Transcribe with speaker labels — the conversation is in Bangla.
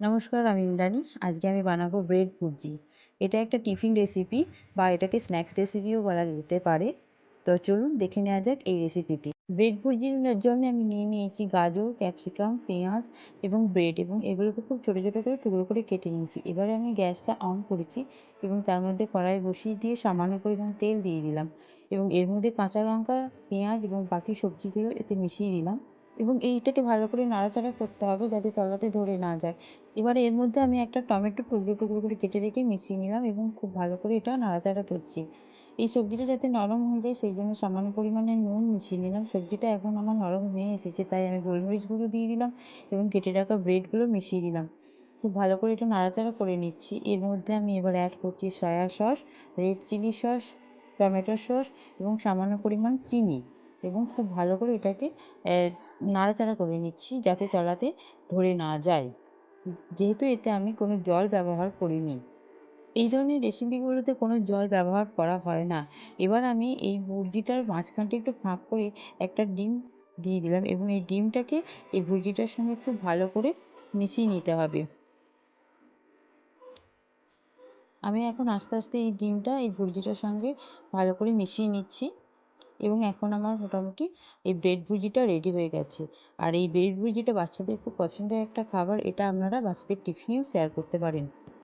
Speaker 1: নমস্কার, আমি ইন্দ্রাণী। আজকে আমি বানাবো ব্রেড ভুর্জি। এটা একটা টিফিন রেসিপি বা এটাকে স্ন্যাক্স রেসিপিও বলা যেতে পারে। তো চলুন দেখে নেওয়া যাক এই রেসিপিটি ব্রেড ভুর্জির জন্য আমি নিয়ে নিয়েছি গাজর ক্যাপসিকাম পেঁয়াজ এবং ব্রেড এবং এগুলোকে খুব ছোটো ছোটো করে টুকরো করে কেটে নিয়েছি। এবারে আমি গ্যাসটা অন করেছি এবং তার মধ্যে কড়াই বসিয়ে দিয়ে সামান্য পরিমাণ তেল দিয়ে দিলাম এবং এর মধ্যে কাঁচা লঙ্কা, পেঁয়াজ এবং বাকি সবজিগুলো এতে মিশিয়ে দিলাম। এবং এইটাকে ভালো করে নাড়াচাড়া করতে হবে যাতে তলাতে ধরে না যায়। এবারে এর মধ্যে আমি একটা টমেটো টুকরো টুকরো করে কেটে রেখে মিশিয়ে নিলাম এবং খুব ভালো করে এটা নাড়াচাড়া করছি। এই সবজিটা যাতে নরম হয়ে যায় সেই জন্য সামান্য পরিমাণে নুন মিশিয়ে নিলাম। সবজিটা এখন আমার নরম হয়ে এসেছে, তাই আমি গোলমরিচ গুঁড়ো দিয়ে দিলাম এবং কেটে রাখা ব্রেডগুলো মিশিয়ে দিলাম। খুব ভালো করে এটা নাড়াচাড়া করে নিচ্ছি। এর মধ্যে আমি এবার অ্যাড করছি soya sauce red chilli sauce tomato sauce এবং সামান্য পরিমাণ চিনি। এবং খুব ভালো করে এটাকে নাড়াচাড়া করে নিচ্ছি যাতে তলাতে ধরে না যায়। যেহেতু এতে আমি কোনো জল ব্যবহার করিনি। এই ধরনের রেসিপিগুলোতে কোনো জল ব্যবহার করা হয় না। এবার আমি এই ভুর্জিটার মাঝখানটা একটু ফাঁক করে একটা ডিম দিয়ে দিলাম এবং এই ডিমটাকে এই ভুর্জিটার সঙ্গে খুব ভালো করে মিশিয়ে নিতে হবে। আমি এখন আস্তে আস্তে এই ডিমটা এই ভুর্জিটার সঙ্গে ভালো করে মিশিয়ে নিচ্ছি। এবং এখন আমার মোটামুটি এই ব্রেড ভুজিটা রেডি হয়ে গেছে। আর এই ব্রেড ভুজিটা বাচ্চাদের খুব পছন্দের একটা খাবার, এটা আপনারা বাচ্চাদের টিফিনেও শেয়ার করতে পারেন।